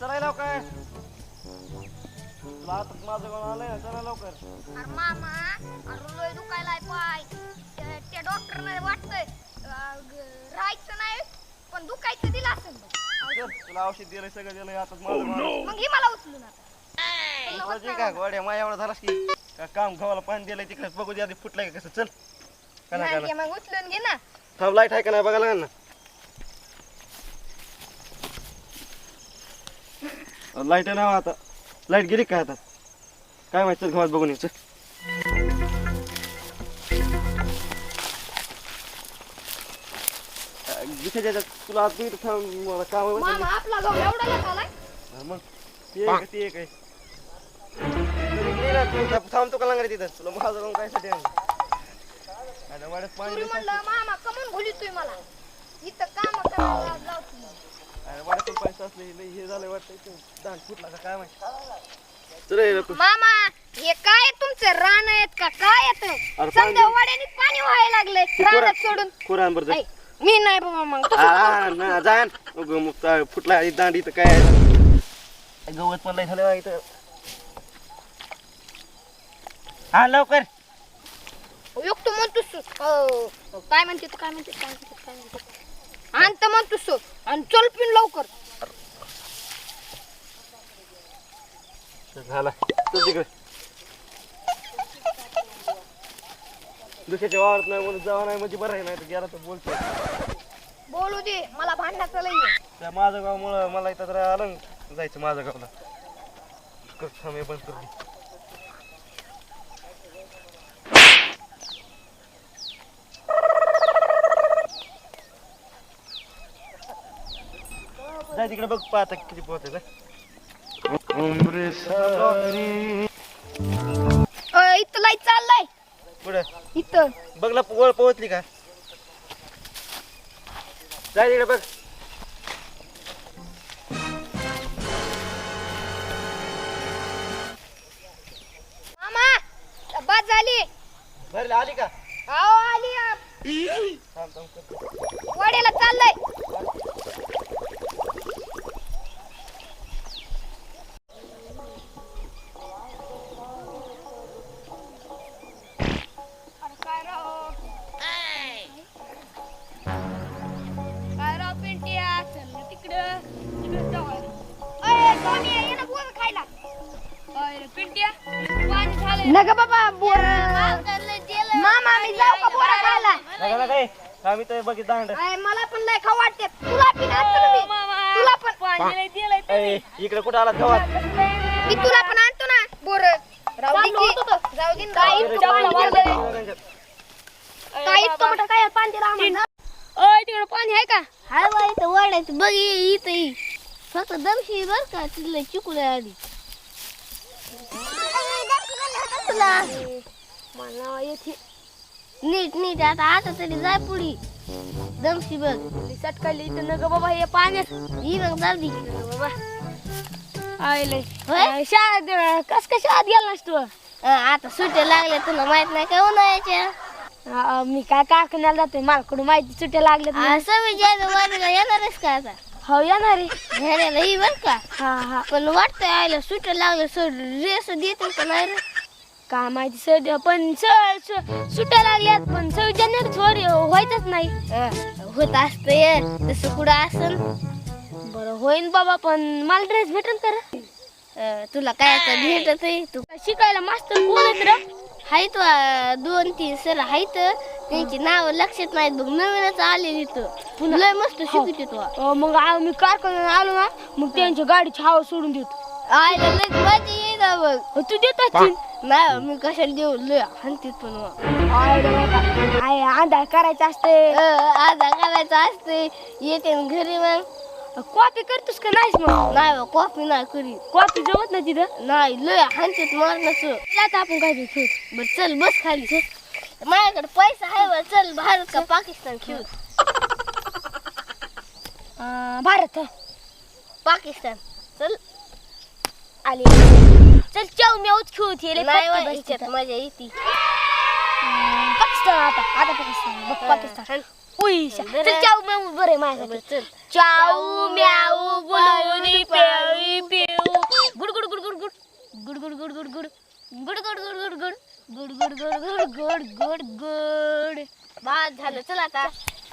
चला लवकर. तुला आता माझं कोण आलंय ना चला लवकर. अरे मामा अरे लय दुखायलाय पाय. त्या- त्या डॉक्टरने वाटतंय अं, ग- राहायचं नाही पण दुखायचं दिलं असेल बघ. चल, तुला औषध दिलंय सगळं दिलंय आता माझं मग ही मला उचलून आता. तुला होत तुझी नाही का गोड्या माझ्या एवढा झालास की? का काम गव्हाला पाणी दिलंय तिकडे? बघू दे आधी फुटलाय का कसं. चल. का ना. नाही नाही, मग उचलून घे ना. थांब लाइट आहे का नाही बघायला लागेल ना? लाइट नाही आता. लाइट गेली काय आता? काय माहिती चल गव्हात बघून यायचं जिथे तुला आता इथं थांब मला काम आहे मामा म्हणते. आपला गाव एवढा मग. ते एक ते एक आहे. ना, तू थांब तू का लागणार तिथं. तुला माझं जाऊन काय साठी वाड्यात पाणी. म्हणलं मामा कमून बोलितोय मला. इथं काम करायला लावतो अरे वाड्यातून पैसे असले लय हे झालंय वाटतं फुटला का काय माहिती? चल ये नको. मामा हे काय तुमचं रान आहेत का? काय येत समजा वड्याने पाणी व्हायला लागलंय. कोरा- रानात सोडून. कोरा बरं मी नाही बाबा मग हा जाण मग काय फुटला आणि दांड इथं काय आहे? गवत पण लय झालं बा इथं. हा लवकर. युक्त म्हणतोस हो. काय म्हणते तू? काय म्हणते? काय म्हणते? काय म्हणते? आणत म्हणतोस आणि चल पिन लवकर. झाला. चल तिकडे. दुसऱ्याच्या वावरात नाही म्हणून जावा नाही म्हणजे बरं आहे नाही तर गेला तर बोलतो. बोलू दे मला भांडणाचं लई आहे. त्या माझं गावमुळं मला इथं जरा आलं ना जायचं माझ्या गावला. कर थांब हे बंद कर. जाय तिकडे बघ पाहता किती पोहते इथं लाइट चाललाय. पुढं इथं. बघ ना वळ पोहोचली का? जाय तिकडे बघ. मामा बाद झाली. भरली आली का? आओ आली. वाड्याला चाललंय. नका बाबा बोर. मामा मी जाऊ का बोर खायला? नका नका ए. आम्ही तर बघित दांड. अय मला पण लय खाऊ वाटते. तुला पण आणतो ना मी. तुला पण. इकडे कुठं आला गावात? मी तुला पण आणतो ना बोर. राहू दे की. जाऊ दे ना. काय इतकं पाणी वाढलंय? काय इतकं मोठं काय पाणी दिलं आम्हाला? ओय तिकडे पाणी आहे का? हाय बाई इथं वाढायचं बघ इथं ये फक्त दमशी बर का तिथलं चिकुले आली तुला मला येते नीट नीट आता आता तरी जाय पुढी दमशी बघ सटकाली इथं न ग बाबा हे पाण्यात ही बघ जाऊ बाबा आयले होय? शाळेत कस काय शाळेत गेला तू आता सुट्ट्या लागल्या तुला माहीत नाही का उन्हाळ्याच्या मी काय कारखान्याला जातोय मला माहिती सुट्ट्या लागल्या असं विचार वारीला येणारच का आता हो येणार आहे ही बर का हा हा पण वाटतंय आयला सुट्ट्या लागल्या सोड रेस देतील का नाही रे काय माहिती सर पण सर सुट्ट्या लागल्यात पण सव्वीस थोडी व्हायचंच नाही. होत असतंय तसं कुठं असन? बरं होईन बाबा पण मला ड्रेस भेटेल तर तुला काय भेटत तू शिकायला मास्तर कोण आहेत रे? हायत वा दोन तीन सर हायत. त्यांची नाव लक्षात नाहीत बघ नवीनच आलेली तर लय मस्त शिकवते तू मग मी कारखान्यात आलो ना मग त्यांच्या गाडीची हवा सोडून देतो. आयला मजा येईल बघ. तू देत नाही मी कशाला देऊ? लय हानतीत पण वा. आय रे बाबा. आय आंधळ करायचं असते. आता करायचं असते. येते न घरी मग. कॉपी करतोस का नाहीस मग? नाही बा कॉफी नाही करी. कॉपी जमत ना तिथं? नाही लय हानतीत मारण्याचं चला आता आपण काय खेळ. बर चल बस खाली. चल माझ्याकडे पैसा आहे बा चल भारत का पाकिस्तान खेळू. भारत. पाकिस्तान. चल. आली चल चाव मेवच खेळू नाही बसते मजा येते पाकिस्तान आता आता पाकिस्तान बघ पाकिस्तान उई शा. चल चाव मेव बरं आहे माझ्यासाठी चल चाऊ म्याऊ बोलून प्यावी good good good good good good good good good good good good good good good good बाद झालं चला आता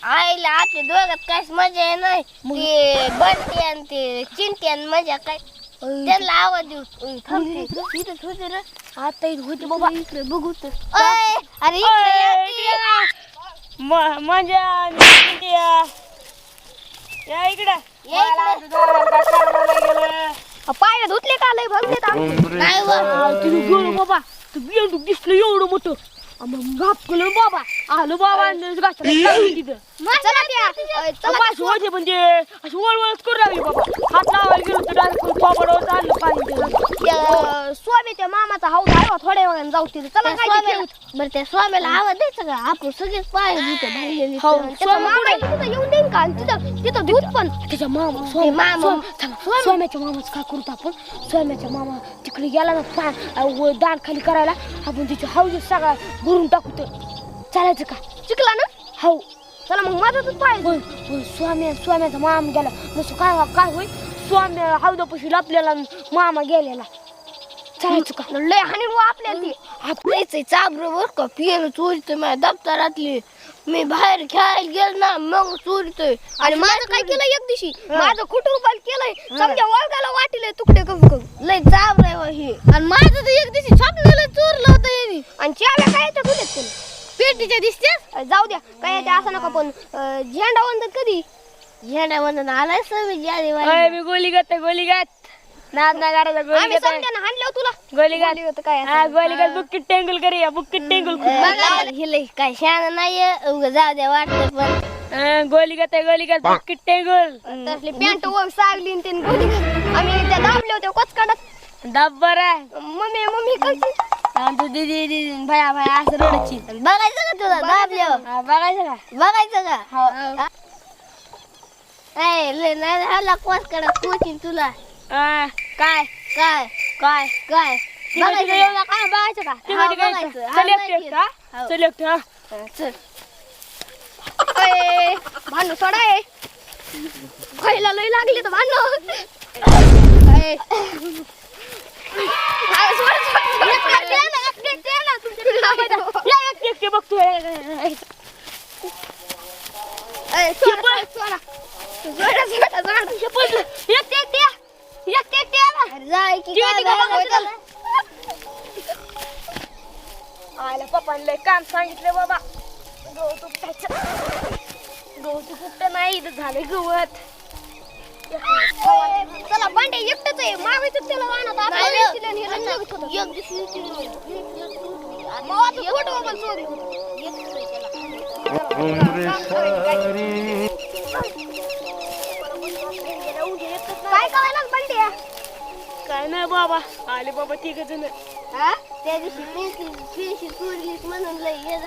आईला आपल्या दोघात काहीच मजा आहे नाही ते बंटी आणि ते चिंटी आणि मजा काय त्यांना आवाज देऊ ओय, थांब रे. इथंच होते रे. आता इथं होती बाबा. इकडे बघू तर. अरे मजा. या. इकडं. पाय धुतले का लय व. तुम्ही गेलो बाबा. तू दिसलं एवढं मोठं. मग घाप केलं बाबा. आलो बाबा तिथं. चला त्या चला बाबा अशी होते पण ते अशी वळवळच करू लागली बाबा. हात लावायला गेलो तर डायरेक्ट पाणी. त्या स्वामी त्या मामाचा हाऊस बा, थोड्या वेळाने जाऊ तिथे. चला त्या काय ते स्वामीला. बरं त्या स्वामीला आवाज द्यायचा का? आपण सगळेच पाय हो, त्याचा स्वामी मामा कुठे? तिथं येऊन देईन का? आणि तिथं तिथं दूध पण त्याच्या मामा ते मामा. स्वामी- थांबा, स्वाम्याच्या मामाच काय करतो आपण? स्वाम्याच्या मामा तिकडे गेला ना पा दान खाली करायला. आपण तिच्या हाऊस सगळा भरून टाकू तर. चालायचं का? शिकला ना हाऊ चला मग माझाच पाय. होय होय स्वामी स्वाम्याचा मामा गेला. नसं काय काय होईल? स्वामी हौदापाशी आपल्याला मामा गेलेला. चालायचं का लय हानी आपल्याला ती. आपल्याच चाबरो बर का? पियानो चोरीतोय माझ्या दप्तरातली. मी बाहेर खेळायला गेलो ना मग चोरीतोय. आणि माझं काय केलं एक दिवशी? माझं कुटुंबाल केलंय. समजा वर्गाला वाटिले तुकडे करू करू. लय चाबर आहे हे. आणि माझं तर एक दिवशी स्वप्नाला चोरलं होतं आणि चाव्या काय येत्या गुन्ह्यात केलं. पेटीच्या दिसत्यास अ, जाऊ द्या काय येते असं नका पण झेंडा वंदन कधी? झेंडा म्हणून आलाय सव्वीस जानेवारी मी गोली गात गोली गात नाद ना गाराचा गोली आम्ही गात समजा हाणलं तुला. गोली गात गोली होतं काय असं. हा गोली गात बुक्कीट टेंगल करूया बुक्कीट टेंगल बघा हे लय काय शान नाही उगा जाऊ द्या वाटतं पण. गोली गात गोली गात बुक्कीट टेंगल. तसली पॅन्ट वर सावली आणि त्याने गोली घातली. आम्ही त्या दाबले होते कोचकाडात. डब्बर आहे. मम्मी मम्मी कशी तू दिदी दिदी भया भया असं बघायचं तुला? दाबल्यावर का? हो. ए नाही हल्ला कोस करा कोचिन तुला? काय? काय? काय? काय? काय बघायचं का? सिलेक्ट का सिलेक्ट हा चल भांडू सोडा खायला लई लागली तर भांडू. सोड. एकटे बघतोय आयला पप्पांना काम सांगितलं बाबा गवत उपटायचं गवत उपटं नाही इथं झाले गवत चला भांडे एकटच आहे मागायचं त्याला राहणार काय करायला बंड्या काय बाबा आले बाबा तिघ हा?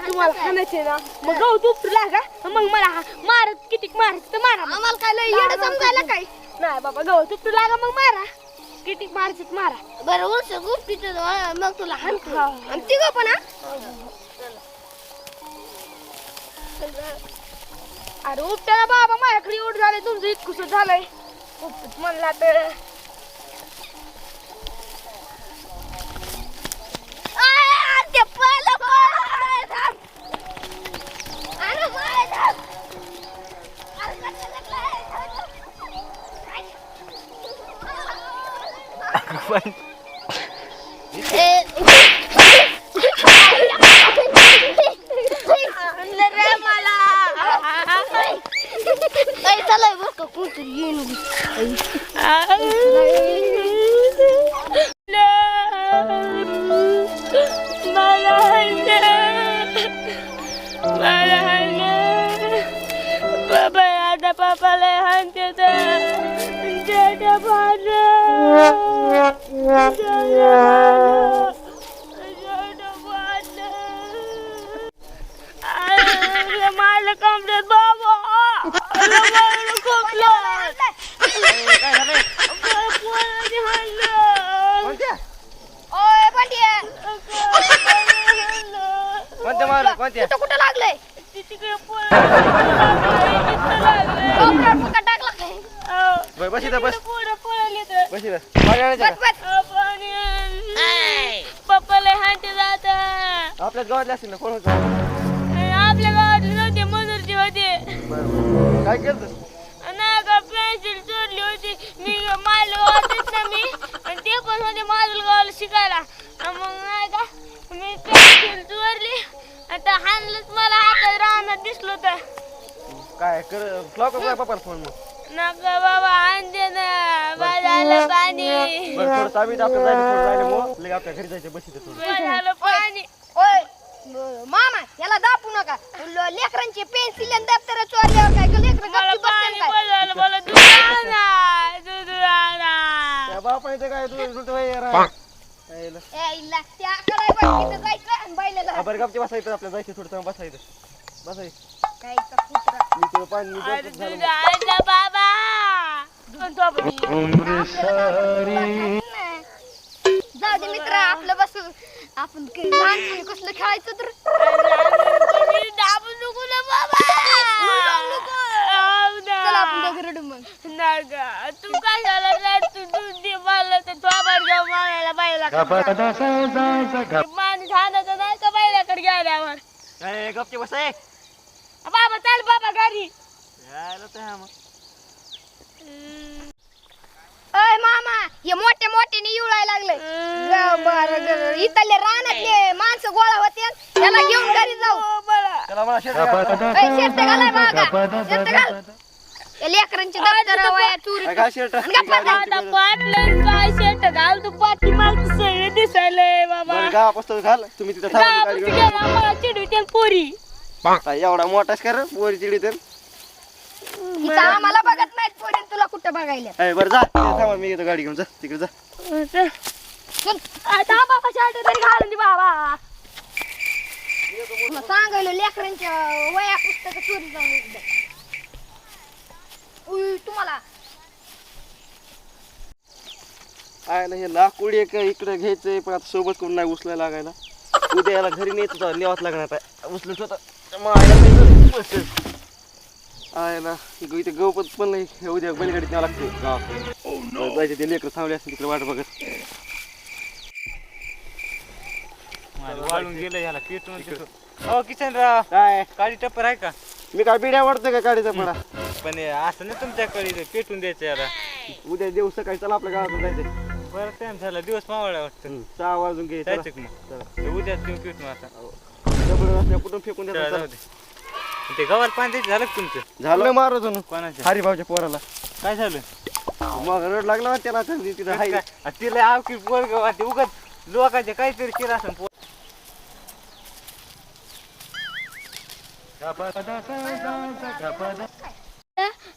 तुम्हाला झालं मग गहू तुपला का? मग मला हा मारत किती मारायचं तर मारा मला काय लय येडं समजायला काय? नाही बाबा गहू तुपला का मग मारा. किती मारत मारा. बरं उलस गुप्तीचं मग तुला हाणतो. आणि तिघं पण हा? अरे उपट्याला बाबा माझ्याकडे एवढं झालंय तुमचं इतकुस झालंय. उपट म्हणला तर. ते wenn कोणत्या मार कुठं लागलंय बस इथं पप्पाला हांटी जात आपल्या गावातले असतील ना कोण होतं? काय केलं पेन्सिल चोरली होती. मी माल होतेच ना मी. आणि ते पण होते माझ्या गावाला शिकायला. मग नाही का मी पेन्सिल चोरली. आता हाणलंच मला. हातात राहणार दिसलो तर काय कर फ्लॉक काय पप्पाला फोन मग. नका बाबा आणते ना. बाजारला पाणी. बरं थोडं चाबी आपल्या जायचं थोडं जायला मग. लगे आपल्या घरी जायचं बस इथं थोडं बाजारला पाणी. ओय ब- मामा याला दापू नका. लेकरांचे पेन्सिल आणि दप्तर चोरल्यावर काय का लेकरं मला गपची बसतील पाणी काय? बोलायला मला दूध आणा दूध आणा त्या बापाने काय तू उलट यायला. ए, इल्ला, त्या कराय बघ, तिथं जायचं आणि बायलेला हा, बरं गपची बसायचं आपल्या जायचं थोडं थांब बसायचं. बसायचं. काय इथं कुत्रा. मी तुझं पाणी मी अरे बसत झालं दूध आणा बाबा. दोन दे मित्र आपलं बसू आपण लहानपणी कसलं खेळायचं तर. चला आपण दोघं रडू मग. तू काय झालं नाही तू दूध दे मला तर थोबाड जाऊ मारायला बायला माणूस नाही का बायलाकडे गेल्यावर ए, गपची बसाय बाबा चाल बाबा घरी यायला तर मग अय मामा हे मोठे मोठे युळायला लागले बर इथले रानातले माणसं गोळा होते. त्याला घेऊन घरी जाऊ. त्याला मला शेत घाल. अय, शर्ट घालाय मागा. शर्ट घाल. या लेकरांची दप्तर वया चोरी काय घाल शर्ट आणि गप्पा घाल. आता पाटलं काय शेट घाल? तू पाठी सगळे दिसायलंय बाबा. बरं घाल. तुम्ही तिथं थांबा गाडी घेऊन चिडविते पोरी. काय एवढा मोठाच कर पोरी चिडी तर इथं आम्हाला बघत नाहीत पोरी. बघायला. ए, बरं जा. थांबा मी येतो गाडी घेऊन जा. तिकडे जा. चल. आता बाबा शर्ट तरी घालून दे बाबा. मग सांगायलो लेकरांच्या वया पुस्तक चोरी जाऊन एकदा उई, तुम्हाला. आहे ना हे लाकूड एक इकडे घ्यायचंय पण आता सोबत कोण नाही उचलायला लागायला. उद्या याला घरी न्यायचं होतं नेवाच लागणार आहे उचलत होतं आहे ना इथे गवपत पण नाही. हे उद्या बैलगाडीत न्यावं लागते. गावात जायचे ते लेकर थांबले असते तिकडे वाट बघत. वाळून गेलं याला पेटून हो किशनराव काय? काळी टप्पर आहे का? मी काय बिड्या वाढतोय का गाडीचा पडा? पण हे असं नाही तुमच्याकडे पेटून द्यायचं याला. उद्या दिवस सकाळी चला आपल्या गावातून जायचंय बरं टाइम झाला. दिवस मावळा वाटतं. सहा वाजून घे चला. जायचं का मग? ते उद्या तुम्ही पेटून आता. रस्त्या कुठून फेकून द्यायचं ते गव्हाला पाणी द्यायचं झालं. का तुमचं झालं मारत होतो कोणाचं हरिभाऊच्या पोराला. काय झालं? मग रड लागला ना त्याला तर तिथं हाय. काय? आ, तिला आवकी पोरग वाटते. उगत लोकांचे काहीतरी केलं असं पोर.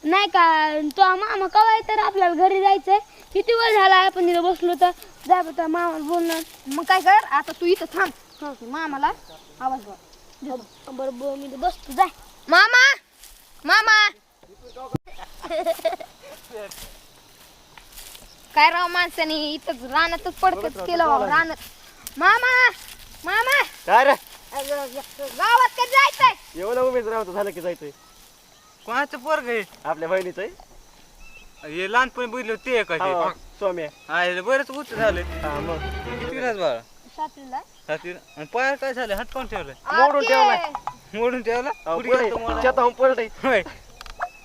नाही का? तो मामा कवा तर आपल्याला घरी जायचंय? किती वेळ झाला आपण तिथे बसलो तर? जाय बरं त्या मामाला बोलणार मग काय कर? आता तू इथं थांब. मामाला आवाज बघ बरं बरं मी बसतो. जाय मामा मामा. काय राव माणसाने इथंच रानातच पडकच केलं राव, रानात मामा मामा. काय रे? गावात कधी जायचंय? एवढं उमेद राहतो झालं की जायचंय. कोणाचं पोरग आहे? आपल्या बहिणीचं हे लहानपणी बघितलं ते का हा, स्वामी आहे. आहे बरंच उच झालं. हा मग. किती वेळाच बाळा? सातवीला. सातवी आणि काय झालं? हटकावून ठेवलं? मोडून ठेवलाय. मोडून ठेवलं. अहो, कुठे पळय. गेलतो मोडायला? शेताहून पळतय होय.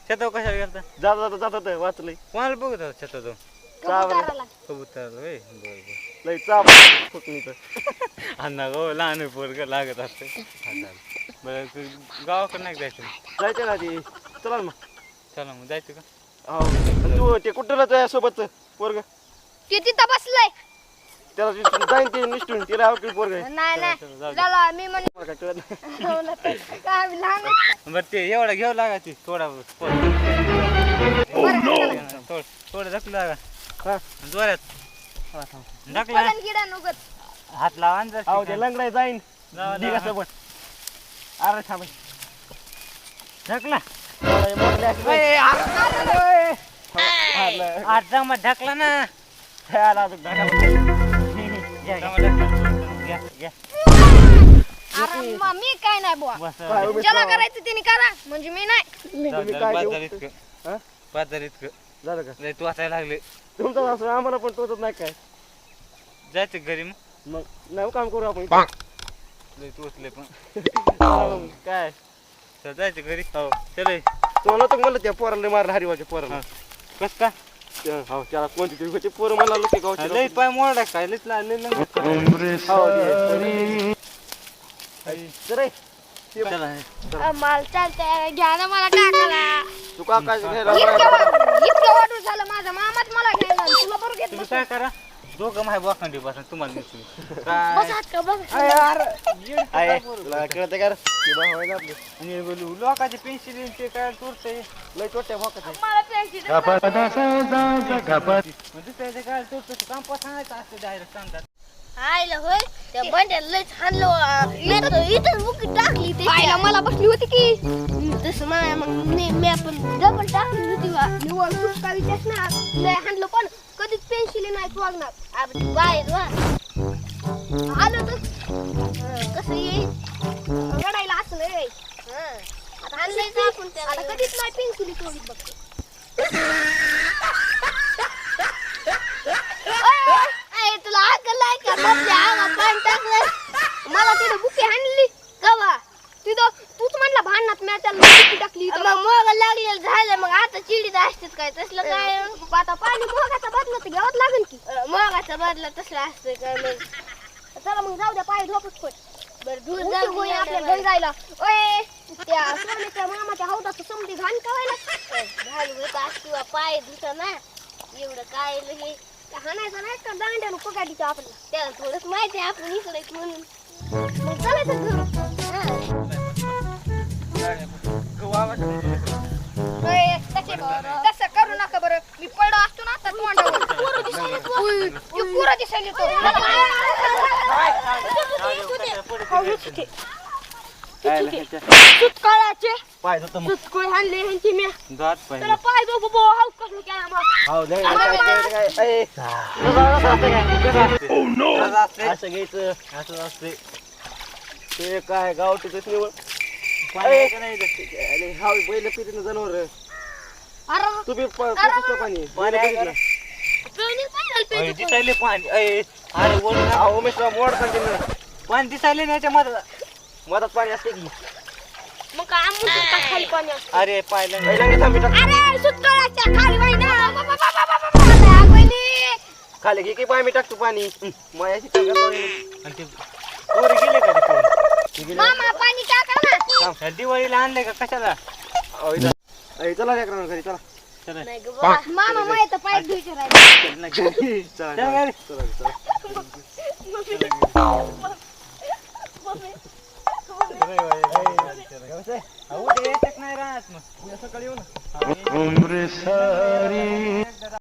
शेताव कशाला गेलता? जाता जाता जाता जाता वाचलंय कोणाला बघत होता शेतात जाऊन कबुतराला. कबूतर होय. बरं बरं. लय चाप फुकणीचं अण्णा गो लहान पोरग लागत असते. बरं तू गावाकडे नाही जायचं? जायचं ना ती चला ना मग. चला मग जायचं का? हो. तू ते कुठलं आहे सोबत पोरग? ते तिथं बसलंय. त्याला जाईन ते निष्ठून तिला आवडतील पोरग आहे. नाही नाही. चला, जाऊ दे. झाला मी म्हणे मला काय कळत नाही. काय आम्ही लहान आहेत. बरं ते एवढा घ्यावं लागा ती थोडा थोडं. थोडं ढकलू लागा. हा. जोरात. ढकला हात लावा आणि जरा. अहो ते लंगडाय जाईन. सोबत. अरे थांब. ढकला मला हे मोठले असे बाई. ए, हात- हारलं. हात जमा ढकला ना. खेळायला अजून. अरे मी काय नाही बुवा ज्याला. करायचं तिने करा म्हणजे मी नाही हा? झालं इतकं झालं का लय तू वाचायला लागले तुमचं असं आम्हाला पण टोचत नाही काय जायचं घरी मग मग नाही काम करू आपण लय टोचले पण काय चल जायचं घरी हो चल तुम्हाला तर म्हणलं त्या पोराला मारलं हरिवाच्या पोराला कस का हो त्याला कोणती तरी होती पोरं मला लोक गावची लई पाय मोडा काय लईच लागले रे, मला चालतंय घ्या ना मला टाकायला तू का काय घ्यायला इतकं वाटून झालं माझा मामाच मला घ्यायला तुला बरोबर काय करा दोघं माय बोखंडी पासून तुम्हाला दिसली काय तुला कळतं का ती भाव आहे ना आपली आणि बोलू लोकांचे पेन्सिल ते काय तुरते लय छोट्या भाकाचे मला पेन्सिल त्याचे काय तुरते काम सांगायचं असतं डायरेक्ट सांगतात. आईला होय त्या बंड्याला लयच हाणलो इथं बुकी टाकली ते मला बसली होती की. तसं मला मग मी मी आपण डबल टाकली होती. निवड सुटकावी असणार लय हाणलं पण कधीच पेन्सिल नाही वागणार आपण ती बाहेर वा. आलं तर. कसं येईल? रडायला असं नाही हं. आता आणलंय का आपण त्याला आता कधीच नाही पेन्सिल तोडीत बघ आई तुला अक्कल आहे का? बसल्या आवाज पाणी टाकलं मला तिथे बुके हाणली. कवा तिथं तूच म्हणला भांडणात मी त्याला बुकी टाकली इथं. मग मोग लागलेलं झालं मग आता चिडीत असतात काय? तसलं काय? आता पाणी मोगाचा बदला तर घ्यावंच लागेल की. मोगाचा बदला तसला असतं काय मग? चला मग जाऊ द्या पाय झोपच पड. बरं दूर उशीर जाऊ होईल आपल्या घरी जायला ओय त्या सोन्याच्या मामाच्या हौदाचं समधी घाण कवायला. घालू होत किंवा पाय धुता ना एवढं काय त्या हाणायचं नाही का दांड्यानं पगाडीचं आपल्याला? त्याला थोडंच माहिती आहे आपण इकडे म्हणून. मग चालायचं घर बरं? मी पडलो असतो ना आता तोंडावर. ती पुरं दिसायली तो सुटकाळाचे पाय धुतो मग. सुटकोळ हाणले ह्यांची मी. दात त्याला पाहिजे पाय बघू बो हाऊ कसलं केला मग हो लय काय काय काय ए, कसं असतं काय? कसं असतं? असं घ्यायचं असं असते. ते काय निवड का नाही इथं? अरे हा बैल पितीन जनावर. तू बी प- पितीस का पाणी अय, दिसायले पाणी अय, अरे हा उमेश मोड सांगते पाणी दिसायले नाही याच्या मधात पाणी असते की मग काय आंबून का खाली पाणी असतं? अरे पाहिलं नाही. पहिला थांबी टाक अरे सुटकाळाच्या खाली बाई ना घे की पाय मी टाकतो पाणी हं, मायाची टाका पाणी. आणि ते पोरं गेले का ते पोरं? ते गेले. मामा पाणी टाका ना ह्या दिवाळीला आणले का कशाला अहो, इथं. अय, चला लेकरांनो घरी चला. चला. नाही ग बाबा मामा माहीत पाय धुयचे राहिले. चल घरी. चला चला चला घरी. चला, चला अहो, ते याच्यात नाही राहत मग उद्या सकाळी येऊ ना